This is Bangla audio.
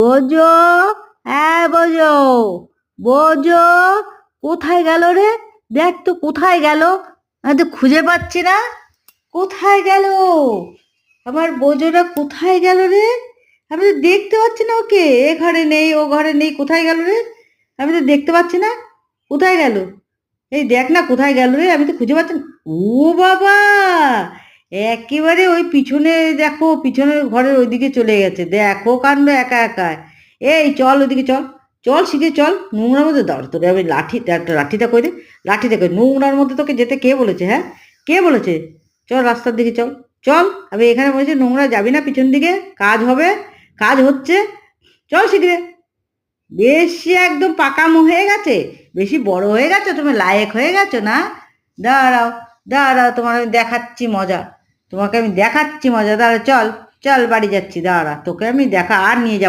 বোঝো হ্যাঁ বোঝো। বোঝো, কোথায় গেল রে? দেখ তো, কোথায় গেল? আমি তো খুঁজে পাচ্ছি না। কোথায় গেল? আমার বোঝোটা কোথায় গেল রে? আমি তো দেখতে পাচ্ছি না ওকে। এ ঘরে নেই, ও ঘরে নেই, কোথায় গেল রে? আমি তো দেখতে পাচ্ছি না। কোথায় গেল? এই দেখ না, কোথায় গেল রে? আমি তো খুঁজে পাচ্ছি না। ও বাবা! একেবারে ওই পিছনে, দেখো, পিছনের ঘরের ওইদিকে চলে গেছে। দেখো কাণ্ড একা একা এই চল ওইদিকে চল। চল শিখে চল। নোংরার মধ্যে দাঁড় তোরে। আমি লাঠি, একটা লাঠিটা করে লাঠিটা করে নোংরার মধ্যে তোকে যেতে কে বলেছে হ্যাঁ? কে বলেছে? চল রাস্তার দিকে চল। চল, আমি এখানে বলেছি, নোংরা যাবি না পিছন দিকে। কাজ হবে, কাজ হচ্ছে। চল শিখরে বেশি একদম পাকামো হয়ে গেছে। বেশি বড় হয়ে গেছো, তুমি লায়েক হয়ে গেছো না? দাঁড়াও দাঁড়াও, তোমার আমি দেখাচ্ছি মজা। তোমাকে আমি দেখাচ্ছি মজা দাঁড়া চল চল বাড়ি যাচ্ছি, দাঁড়া, তোকে আমি দেখা, আর নিয়ে যাব